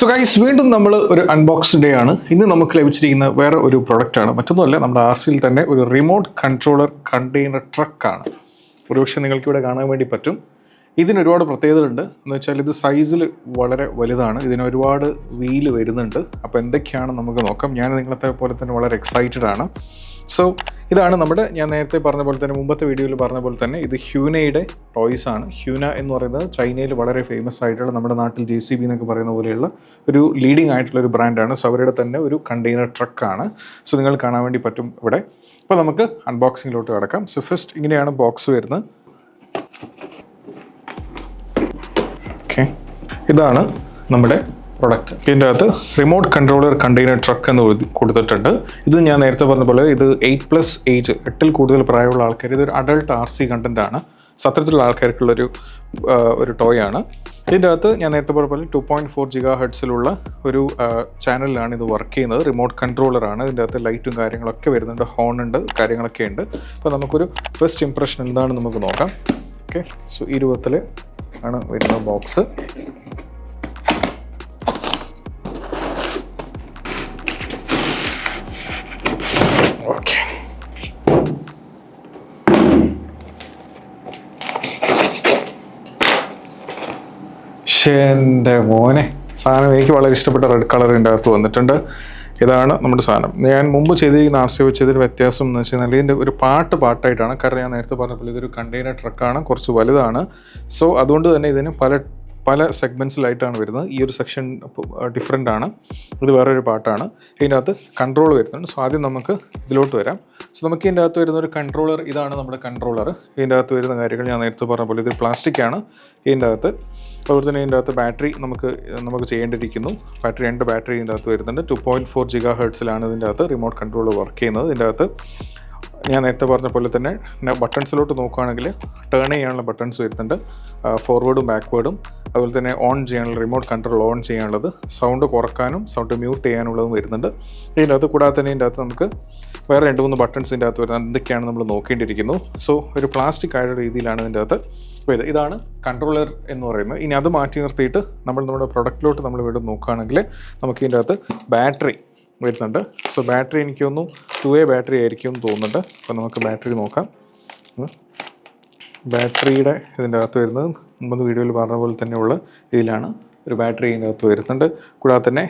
So guys വീണ്ടും നമ്മൾ ഒരു അൺബോക്സ് ഡേ ആണ്. ഇന്ന് നമുക്ക് ലഭിച്ചിരിക്കുന്ന വേറെ ഒരു പ്രൊഡക്റ്റാണ് മറ്റൊന്നുമല്ല നമ്മുടെ ആർ സിയിൽ തന്നെ ഒരു റിമോട്ട് കൺട്രോളർ കണ്ടെയ്നർ ട്രക്കാണ് ഒരുപക്ഷെ നിങ്ങൾക്ക് ഇവിടെ കാണാൻ വേണ്ടി പറ്റും. ഇതിന് ഒരുപാട് പ്രത്യേകതകളുണ്ട് എന്ന് വെച്ചാൽ ഇത് സൈസിൽ വളരെ വലുതാണ്. ഇതിന് ഒരുപാട് വീൽ വരുന്നുണ്ട്. അപ്പോൾ എന്തൊക്കെയാണ് നമുക്ക് നോക്കാം. ഞാൻ നിങ്ങളത്തെ പോലെ തന്നെ വളരെ എക്സൈറ്റഡ് ആണ്. സോ ഇതാണ് നമ്മുടെ ഞാൻ നേരത്തെ പറഞ്ഞ പോലെ തന്നെ മുമ്പത്തെ വീഡിയോയിൽ പറഞ്ഞ പോലെ തന്നെ ഇത് ഹ്യൂനയുടെ ടോയ്സ് ആണ്. ഹ്യൂന എന്ന് പറയുന്നത് ചൈനയിൽ വളരെ ഫേമസ് ആയിട്ടുള്ള നമ്മുടെ നാട്ടിൽ ജെ സി ബി എന്നൊക്കെ പറയുന്ന പോലെയുള്ള ഒരു ലീഡിംഗ് ആയിട്ടുള്ള ഒരു ബ്രാൻഡാണ് സോ അവരുടെ തന്നെ ഒരു കണ്ടെയ്നർ ട്രക്കാണ് സോ നിങ്ങൾ കാണാൻ വേണ്ടി പറ്റും ഇവിടെ. അപ്പോൾ നമുക്ക് അൺബോക്സിങ്ങിലോട്ട് കിടക്കാം. സോ ഫസ്റ്റ് ഇങ്ങനെയാണ് ബോക്സ് വരുന്നത്. ഓക്കെ ഇതാണ് നമ്മുടെ പ്രൊഡക്റ്റ് ഇതിന്റെ അകത്ത് റിമോട്ട് കൺട്രോളർ കണ്ടെയ്നർ ട്രക്ക് എന്ന് കൊടുത്തിട്ടുണ്ട്. ഇത് ഞാൻ നേരത്തെ പറഞ്ഞ പോലെ ഇത് എയ്റ്റ് പ്ലസ് ഏജ് എട്ടിൽ കൂടുതൽ പ്രായമുള്ള ആൾക്കാർ ഇതൊരു അഡൾട്ട് ആർ സി കണ്ടന്റ് ആണ്. സത്രത്തിലുള്ള ആൾക്കാർക്കുള്ളൊരു ഒരു ടോയ് ആണ്. ഇതിന്റെ അകത്ത് ഞാൻ നേരത്തെ പറഞ്ഞ പോലെ ടു പോയിന്റ് ഫോർ ജിഗാ ഹെഡ്സിലുള്ള ഒരു ചാനലിലാണ് ഇത് വർക്ക് ചെയ്യുന്നത്. റിമോട്ട് കൺട്രോളറാണ് ഇതിന്റെ അകത്ത് ലൈറ്റും കാര്യങ്ങളൊക്കെ വരുന്നുണ്ട്. ഹോൺ ഉണ്ട് കാര്യങ്ങളൊക്കെ ഉണ്ട്. അപ്പോൾ നമുക്കൊരു ഫസ്റ്റ് ഇംപ്രഷൻ എന്താണെന്ന് നമുക്ക് നോക്കാം. ഓക്കെ സോ ഈ രൂപത്തിൽ ആണ് വരുന്ന ബോക്സ് എന്റെ മോനെ. സാധനം എനിക്ക് വളരെ ഇഷ്ടപ്പെട്ട റെഡ് കളർ ഇതിന്റെ അകത്ത് വന്നിട്ടുണ്ട്. ഇതാണ് നമ്മുടെ സാധനം. ഞാൻ മുമ്പ് ചെയ്തിരിക്കുന്ന ആർസി വെച്ചതിന് വ്യത്യാസം എന്ന് വെച്ച് കഴിഞ്ഞാൽ ഇതിന്റെ ഒരു പാട്ട് പാട്ടായിട്ടാണ്. കാരണം ഞാൻ നേരത്തെ പറഞ്ഞപ്പോൾ ഇതൊരു കണ്ടെയ്നർ ട്രക്കാണ് കുറച്ച് വലുതാണ്. സോ അതുകൊണ്ട് തന്നെ ഇതിന് പല പല സെഗ്മെന്റ്സിലായിട്ടാണ് വരുന്നത്. ഈ ഒരു സെക്ഷൻ ഡിഫറെന്റ് ആണ്. ഇത് വേറൊരു പാട്ടാണ്. ഇതിന്റെ അകത്ത് കൺട്രോൾ വരുന്നുണ്ട്. സോ ആദ്യം നമുക്ക് ഇതിലോട്ട് വരാം. സോ നമുക്ക് ഇതിന്റെ അകത്ത് വരുന്ന ഒരു കൺട്രോളർ ഇതാണ് നമ്മുടെ കൺട്രോളർ ഇതിന്റെ അകത്ത് വരുന്ന കാര്യങ്ങൾ ഞാൻ നേരത്തെ പറഞ്ഞ പോലെ ഇത് പ്ലാസ്റ്റിക് ആണ്. ഇതിന്റെ അകത്ത് അതുപോലെ തന്നെ ഇതിന്റെ അകത്ത് ബാറ്ററി നമുക്ക് നമുക്ക് ചെയ്യേണ്ടിയിരിക്കുന്നു. ബാറ്ററി രണ്ട് ബാറ്ററി ഇതിന്റെ അകത്ത് വരുന്നുണ്ട്. ടു പോയിന്റ് ഫോർ ജിഗാ ഹേർട്സിലാണ് ഇതിന്റെ അകത്ത് റിമോട്ട് കൺട്രോൾ വർക്ക് ചെയ്യുന്നത്. ഇതിന്റെ അകത്ത് ഞാൻ നേരത്തെ പറഞ്ഞ പോലെ തന്നെ ബട്ടൺസിലോട്ട് നോക്കുകയാണെങ്കിൽ ടേൺ ചെയ്യാനുള്ള ബട്ടൺസ് വരുന്നുണ്ട്. ഫോർവേഡും ബാക്ക്വേർഡും അതുപോലെ തന്നെ ഓൺ ചെയ്യാനുള്ള റിമോട്ട് കൺട്രോൾ ഓൺ ചെയ്യാനുള്ളത് സൗണ്ട് കുറക്കാനും സൗണ്ട് മ്യൂട്ട് ചെയ്യാനുള്ളതും വരുന്നുണ്ട്. ഇതിന്റെ അത് കൂടാതെ തന്നെ ഇതിന്റെ അകത്ത് നമുക്ക് വേറെ രണ്ട് മൂന്ന് ബട്ടൺസ് ഇതിന്റെ അകത്ത് വരുന്നത് എന്തൊക്കെയാണ് നമ്മൾ നോക്കേണ്ടിയിരിക്കുന്നു. സോ ഒരു പ്ലാസ്റ്റിക് ആയ രീതിയിലാണ് ഇതിന്റെ അകത്ത് വരുന്നത്. ഇതാണ് കൺട്രോളർ എന്ന് പറയുന്നത്. ഇനി അത് മാറ്റി നിർത്തിയിട്ട് നമ്മൾ നമ്മുടെ പ്രൊഡക്റ്റിലോട്ട് നമ്മൾ വീണ്ടും നോക്കുകയാണെങ്കിൽ നമുക്ക് ഇതിന്റെ അകത്ത് ബാറ്ററി വരുന്നുണ്ട്. സോ ബാറ്ററി എനിക്ക് തോന്നുന്നു ടു എ ബാറ്ററി ആയിരിക്കും എന്ന് തോന്നുന്നുണ്ട്. അപ്പോൾ നമുക്ക് ബാറ്ററി നോക്കാം. ബാറ്ററിയുടെ ഇതിന്റെ അകത്ത് വരുന്നത് മുമ്പ് വീഡിയോയിൽ പറഞ്ഞ പോലെ തന്നെയുള്ള ഇതിലാണ് ഒരു ബാറ്ററി ഇതിന്റെ അകത്ത് വരുന്നുണ്ട്. കൂടാതെ തന്നെ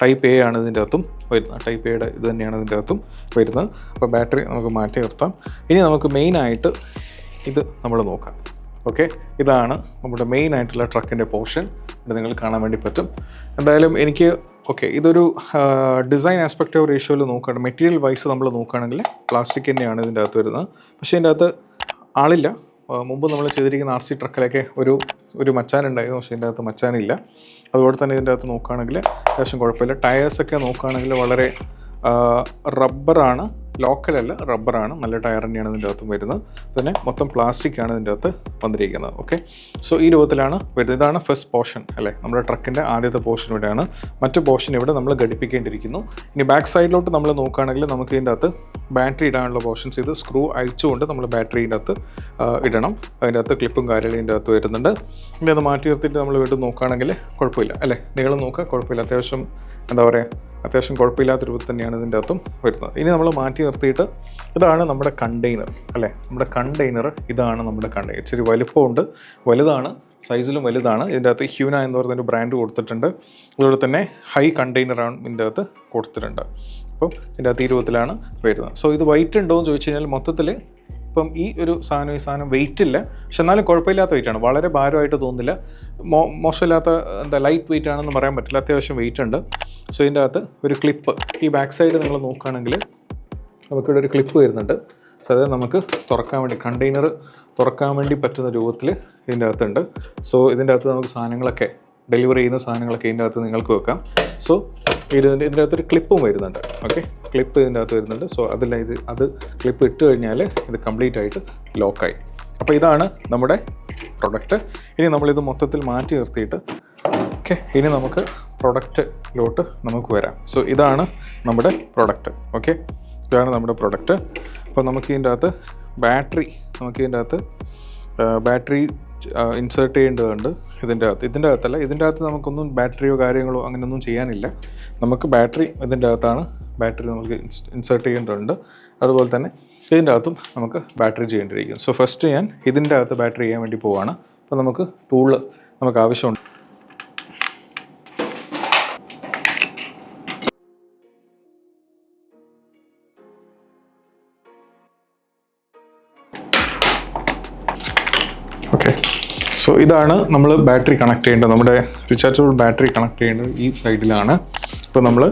ടൈപ്പ് എ ആണ് ഇതിന്റെ അകത്തും വരുന്നത് ടൈപ്പ് എയുടെ ഇത് തന്നെയാണ് ഇതിന്റെ അകത്തും വരുന്നത്. അപ്പോൾ ബാറ്ററി നമുക്ക് മാറ്റി നിർത്താം. ഇനി നമുക്ക് മെയിനായിട്ട് ഇത് നമ്മൾ നോക്കാം. ഓക്കെ ഇതാണ് നമ്മുടെ മെയിൻ ആയിട്ടുള്ള ട്രക്കിന്റെ പോർഷൻ ഇത് നിങ്ങൾ കാണാൻ വേണ്ടി പറ്റും. എന്തായാലും എനിക്ക് ഓക്കെ ഇതൊരു ഡിസൈൻ ആസ്പെക്റ്റ് ഓഫ് റേഷ്യോയിൽ നോക്കുകയാണ്. മെറ്റീരിയൽ വൈസ് നമ്മൾ നോക്കുകയാണെങ്കിൽ പ്ലാസ്റ്റിക് തന്നെയാണ് ഇതിന്റെ അകത്ത് വരുന്നത്. പക്ഷേ ഇതിന്റെ അകത്ത് ആളില്ല. മുമ്പ് നമ്മൾ ചെയ്തിരിക്കുന്ന ആർ സി ട്രക്കിലൊക്കെ ഒരു ഒരു മച്ചാനുണ്ടായിരുന്നു പക്ഷേ ഇതിന്റെ അകത്ത് മച്ചാനില്ല. അതുപോലെ തന്നെ ഇതിന്റെ അകത്ത് നോക്കുകയാണെങ്കിൽ അത്യാവശ്യം കുഴപ്പമില്ല. ടയേഴ്സൊക്കെ നോക്കുകയാണെങ്കിൽ വളരെ റബ്ബറാണ് ലോക്കലല്ല റബ്ബറാണ്. നല്ല ടയർ തന്നെയാണ് ഇതിന്റെ അകത്തും വരുന്നത്. പിന്നെ മൊത്തം പ്ലാസ്റ്റിക് ആണ് ഇതിന്റെ അകത്ത് വന്നിരിക്കുന്നത്. ഓക്കെ സോ ഈ രൂപത്തിലാണ് വരുന്നത്. ഇതാണ് ഫസ്റ്റ് പോർഷൻ അല്ലേ? നമ്മുടെ ട്രക്കിന്റെ ആദ്യത്തെ പോർഷൻ ഇവിടെയാണ്. മറ്റു പോർഷൻ ഇവിടെ നമ്മൾ ഘടിപ്പിക്കേണ്ടിയിരിക്കുന്നു. ഇനി ബാക്ക് സൈഡിലോട്ട് നമ്മൾ നോക്കുകയാണെങ്കിൽ നമുക്ക് ഇതിന്റെ അകത്ത് ബാറ്ററി ഇടാനുള്ള പോർഷൻസ് ഇത് സ്ക്രൂ അയച്ചുകൊണ്ട് നമ്മൾ ബാറ്ററി ഇതിന്റെ അകത്ത് ഇടണം. അതിന്റെ അകത്ത് ക്ലിപ്പും കാര്യങ്ങളും ഇതിന്റെ അകത്ത് വരുന്നുണ്ട്. ഇനി അത് മാറ്റി നിർത്തിയിട്ട് നമ്മൾ വീണ്ടും നോക്കുകയാണെങ്കിൽ കുഴപ്പമില്ല. അല്ലേ? നിങ്ങൾ നോക്കുക കുഴപ്പമില്ല. അത്യാവശ്യം എന്താ പറയുക അത്യാവശ്യം കുഴപ്പമില്ലാത്ത രൂപത്തിൽ തന്നെയാണ് ഇതിന്റെ അകത്തും വരുന്നത്. ഇനി നമ്മൾ മാറ്റി നിർത്തിയിട്ട് ഇതാണ് നമ്മുടെ കണ്ടെയ്നർ അല്ലേ? നമ്മുടെ കണ്ടെയ്നർ ഇതാണ് നമ്മുടെ കണ്ടെയ്നർ ഇച്ചിരി വലുപ്പമുണ്ട്. വലുതാണ് സൈസിലും വലുതാണ്. ഇതിന്റെ അകത്ത് ഹ്യൂന എന്ന് പറയുന്ന ഒരു ബ്രാൻഡ് കൊടുത്തിട്ടുണ്ട്. അതുപോലെ തന്നെ ഹൈ കണ്ടെയ്നറാണ് ഇതിന്റെ അകത്ത് കൊടുത്തിട്ടുണ്ട്. അപ്പം ഇതിന്റെ അകത്ത് ഈ രൂപത്തിലാണ് വരുന്നത്. സോ ഇത് വൈറ്റ് ഉണ്ടോ എന്ന് ചോദിച്ചു കഴിഞ്ഞാൽ മൊത്തത്തിൽ ഇപ്പം ഈ ഒരു സാധനം ഈ സാധനം വെയിറ്റ് ഇല്ല. പക്ഷെ എന്നാലും കുഴപ്പമില്ലാത്ത വെയിറ്റ് ആണ്. വളരെ ഭാരമായിട്ട് തോന്നുന്നില്ല. മോ മോശമില്ലാത്ത എന്താ ലൈറ്റ് വെയിറ്റ് ആണെന്ന് പറയാൻ പറ്റില്ല. അത്യാവശ്യം വെയിറ്റ് ഉണ്ട്. സോ ഇതിന്റെ അകത്ത് ഒരു ക്ലിപ്പ് ഈ ബാക്ക് സൈഡ് നിങ്ങൾ നോക്കുകയാണെങ്കിൽ നമുക്കിവിടെ ഒരു ക്ലിപ്പ് വരുന്നുണ്ട്. സോ അതായത് നമുക്ക് തുറക്കാൻ വേണ്ടി കണ്ടെയ്നർ തുറക്കാൻ വേണ്ടി പറ്റുന്ന രൂപത്തിൽ ഇതിന്റെ അകത്തുണ്ട് സോ ഇതിന്റെ അകത്ത് നമുക്ക് സാധനങ്ങളൊക്കെ ഡെലിവറി ചെയ്യുന്ന സാധനങ്ങളൊക്കെ ഇതിന്റെ അകത്ത് നിങ്ങൾക്ക് വെക്കാം. സോ ഇതിന്റെ ഇതിന്റെ അകത്തൊരു ക്ലിപ്പും വരുന്നുണ്ട്. ഓക്കെ ക്ലിപ്പ് ഇതിന്റെ അകത്ത് വരുന്നുണ്ട്. സോ അതിൽ ഇത് അത് ക്ലിപ്പ് ഇട്ട് കഴിഞ്ഞാൽ ഇത് കംപ്ലീറ്റ് ആയിട്ട് ലോക്കായി അപ്പോൾ ഇതാണ് നമ്മുടെ പ്രൊഡക്റ്റ് ഇനി നമ്മളിത് മൊത്തത്തിൽ മാറ്റി നിർത്തിയിട്ട് ഓക്കെ ഇനി നമുക്ക് പ്രൊഡക്റ്റിലോട്ട് നമുക്ക് വരാം. സോ ഇതാണ് നമ്മുടെ പ്രൊഡക്റ്റ് ഓക്കെ ഇതാണ് നമ്മുടെ പ്രൊഡക്റ്റ് അപ്പോൾ നമുക്ക് ഇതിന്റെ അകത്ത് ബാറ്ററി നമുക്ക് ഇതിന്റെ അകത്ത് ബാറ്ററി ഇൻസേർട്ട് ചെയ്യേണ്ടതുണ്ട് ഇതിന്റെ അകത്ത്. ഇതിന്റെ അകത്തല്ല ഇതിന്റെ അകത്ത് നമുക്കൊന്നും ബാറ്ററിയോ കാര്യങ്ങളോ അങ്ങനെയൊന്നും ചെയ്യാനില്ല. നമുക്ക് ബാറ്ററി ഇതിന്റെ അകത്താണ് ബാറ്ററി നമുക്ക് ഇൻസേർട്ട് ചെയ്യേണ്ടതുണ്ട്. അതുപോലെ തന്നെ ഇതിന്റെ അകത്തും നമുക്ക് ബാറ്ററി ചെയ്യേണ്ടിയിരിക്കും സോ ഫസ്റ്റ് ഞാൻ ഇതിന്റെ അകത്ത് ബാറ്ററി ചെയ്യാൻ വേണ്ടി പോവുകയാണ് അപ്പോൾ നമുക്ക് ടൂൾ നമുക്ക് ആവശ്യമുണ്ട്. സോ ഇതാണ് നമ്മൾ ബാറ്ററി കണക്ട് ചെയ്യേണ്ടത്. നമ്മുടെ റീചാർജബിൾ ബാറ്ററി കണക്ട് ചെയ്യേണ്ടത് ഈ സൈഡിലാണ് ഇപ്പോൾ നമ്മൾ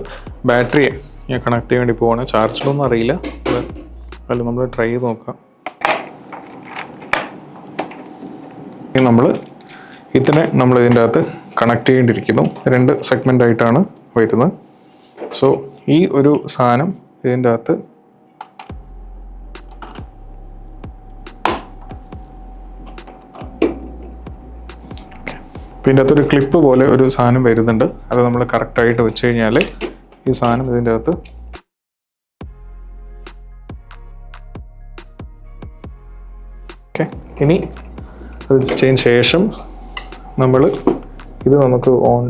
ബാറ്ററിയെ ഞാൻ കണക്ട് ചെയ്യാൻ വേണ്ടി പോവാണ്. ചാർജിലൊന്നും അറിയില്ല. അല്ല നമ്മൾ ട്രൈ ചെയ്ത് നോക്കാം. നമ്മൾ ഇതിനെ നമ്മൾ ഇതിന്റെ അകത്ത് കണക്ട് ചെയ്യേണ്ടിയിരിക്കുന്നു. രണ്ട് സെഗ്മെന്റ് ആയിട്ടാണ് വരുന്നത്. സോ ഈ ഒരു സാധനം ഇതിന്റെ അകത്ത് പിന്നെ അകത്തൊരു ക്ലിപ്പ് പോലെ ഒരു സാധനം വരുന്നുണ്ട്. അത് നമ്മൾ കറക്റ്റായിട്ട് വെച്ച് കഴിഞ്ഞാൽ ഈ സാധനം ഇതിന്റെ അകത്ത് ഓക്കെ ഇനി അത് വെച്ചതിന് ശേഷം നമ്മൾ ഇത് നമുക്ക് ഓൺ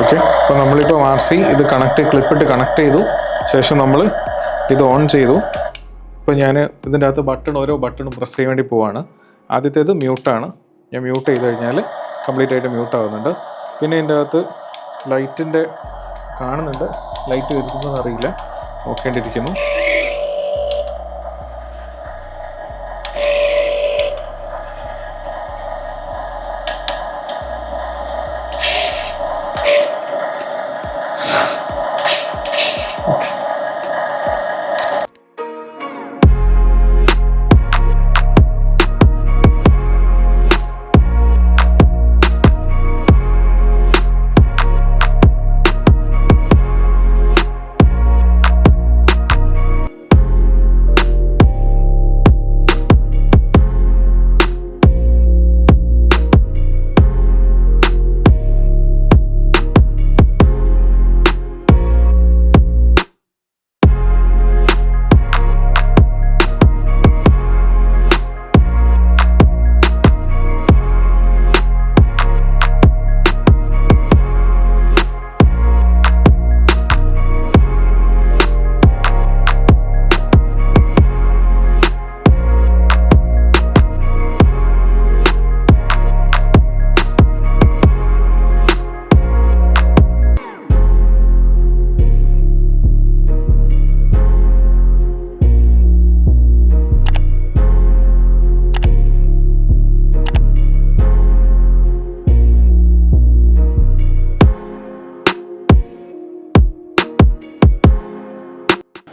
ഓക്കെ അപ്പോൾ നമ്മളിപ്പോൾ ആർ സി ഇത് കണക്ട് ക്ലിപ്പിട്ട് കണക്ട് ചെയ്തു. ശേഷം നമ്മൾ ഇത് ഓൺ ചെയ്തു. ഇപ്പോൾ ഞാൻ ഇതിന്റെ അകത്ത് ബട്ടൺ ഓരോ ബട്ടണും പ്രസ് ചെയ്യാൻ വേണ്ടി പോവാണ്. ആദ്യത്തേത് മ്യൂട്ടാണ് ഞാൻ മ്യൂട്ട് ചെയ്ത് കഴിഞ്ഞാൽ കംപ്ലീറ്റ് ആയിട്ട് മ്യൂട്ട് ആവുന്നുണ്ട്. പിന്നെ ഇതിന്റെ അകത്ത് ലൈറ്റിന്റെ കാണുന്നുണ്ട്. ലൈറ്റ് വരുന്നതെന്ന് അറിയില്ല. നോക്കേണ്ടിയിരിക്കുന്നു.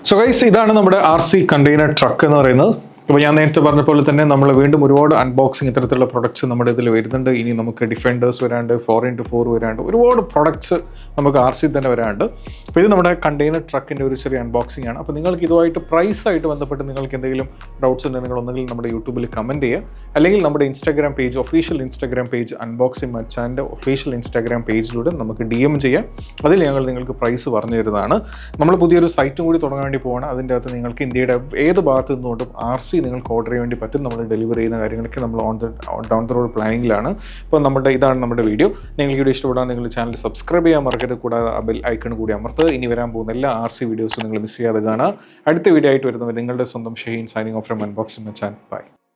സോ ഗൈസ് ഇതാണ് നമ്മുടെ ആർ സി കണ്ടെയ്നർ ട്രക്ക് എന്ന് പറയുന്നത്. അപ്പോൾ ഞാൻ നേരത്തെ പറഞ്ഞ പോലെ തന്നെ നമ്മൾ വീണ്ടും ഒരുപാട് അൺബോക്സിങ് ഇത്തരത്തിലുള്ള പ്രൊഡക്ട്സ് നമ്മുടെ ഇതിൽ വരുന്നുണ്ട്. ഇനി നമുക്ക് ഡിഫൻഡേഴ്സ് വരാണ്ട് ഫോർ ഇന്റു ഫോർ വരാണ്ട് ഒരുപാട് പ്രൊഡക്ട്സ് നമുക്ക് ആർ സി തന്നെ വരാണ്ട്. അപ്പോൾ ഇത് നമ്മുടെ കണ്ടെയ്നർ ട്രക്കിന്റെ ഒരു ചെറിയ അൺബോക്സിംഗ് ആണ്. അപ്പോൾ നിങ്ങൾക്ക് ഇതുമായിട്ട് പ്രൈസായിട്ട് ബന്ധപ്പെട്ട് നിങ്ങൾക്ക് എന്തെങ്കിലും ഡൗട്ട്സ് ഉണ്ടെങ്കിൽ നിങ്ങൾ ഒന്നുകിൽ നമ്മുടെ യൂട്യൂബിൽ കമന്റ് ചെയ്യുക. അല്ലെങ്കിൽ നമ്മുടെ Instagram page official Instagram page unboxing മച്ചാന്റെ official Instagram പേജിലൂടെ നമുക്ക് ഡി എം ചെയ്യാം. അതിൽ ഞങ്ങൾ നിങ്ങൾക്ക് പ്രൈസ് പറഞ്ഞു തരുന്നതാണ്. നമ്മൾ പുതിയൊരു സൈറ്റും കൂടി തുടങ്ങാൻ വേണ്ടി പോകണം അതിന്റെ അകത്ത് നിങ്ങൾക്ക് ഇന്ത്യയുടെ ഏത് ഭാഗത്ത് നിന്നുകൊണ്ടും ആർ നിങ്ങൾക്ക് ഓർഡർ ചെയ്യാൻ വേണ്ടി പറ്റും. നമ്മൾ ഡെലിവറി ചെയ്യുന്ന കാര്യങ്ങളൊക്കെ നമ്മൾ on the down the road പ്ലാനിങ്ങിലാണ് അപ്പോൾ നമ്മുടെ ഇതാണ് നമ്മുടെ വീഡിയോ നിങ്ങൾക്ക് വീഡിയോ ഇഷ്ടപ്പെടാൻ നിങ്ങൾ ചാനൽ സബ്സ്ക്രൈബ് ചെയ്യാൻ മറക്കരുത്. കൂടാതെ ബെൽ ഐക്കൺ കൂടി അമർത്ത്. ഇനി വരാൻ പോകുന്ന എല്ലാ ആർ സി വീഡിയോസും നിങ്ങൾ മിസ് ചെയ്യാതെ കാണുക. അടുത്ത വീഡിയോ ആയിട്ട് വരുന്നവർ നിങ്ങളുടെ സ്വന്തം Shane signing off from unboxing channel bye